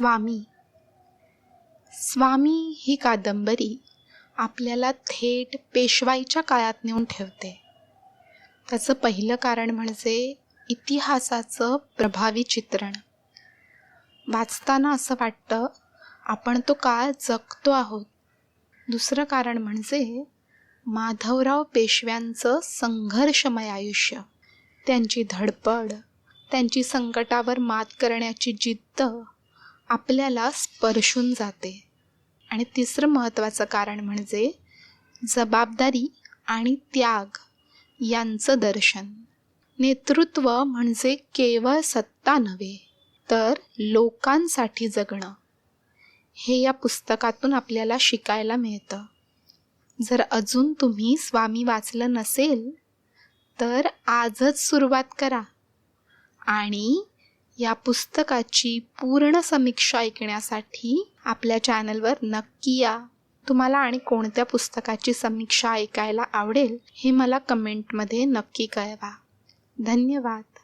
स्वामी. स्वामी ही कादंबरी आपल्याला थेट पेशवाईच्या काळात नेऊन ठेवते. त्याचं पहिलं कारण म्हणजे इतिहासाचं प्रभावी चित्रण. वाचताना असं वाटतं आपण तो काळ जगतो आहोत. दुसरं कारण म्हणजे माधवराव पेशव्यांचं संघर्षमय आयुष्य. त्यांची धडपड त्यांची संकटावर मात करण्याची जिद्द आपल्याला स्पर्शून जाते. आणि तिसरं महत्त्वाचं कारण म्हणजे जबाबदारी आणि त्याग यांचं दर्शन. नेतृत्व म्हणजे केवळ सत्ता नव्हे तर लोकांसाठी जगणं. हे या पुस्तकातून आपल्याला शिकायला मिळतं. जर अजून तुम्ही स्वामी वाचलं नसेल तर आजच सुरुवात करा. आणि या पुस्तकाची पूर्ण समीक्षा ऐकण्यासाठी आपल्या चॅनलवर नक्की या. तुम्हाला आणि कोणत्या पुस्तकाची समीक्षा ऐकायला आवडेल हे मला कमेंटमध्ये नक्की कळवा. धन्यवाद.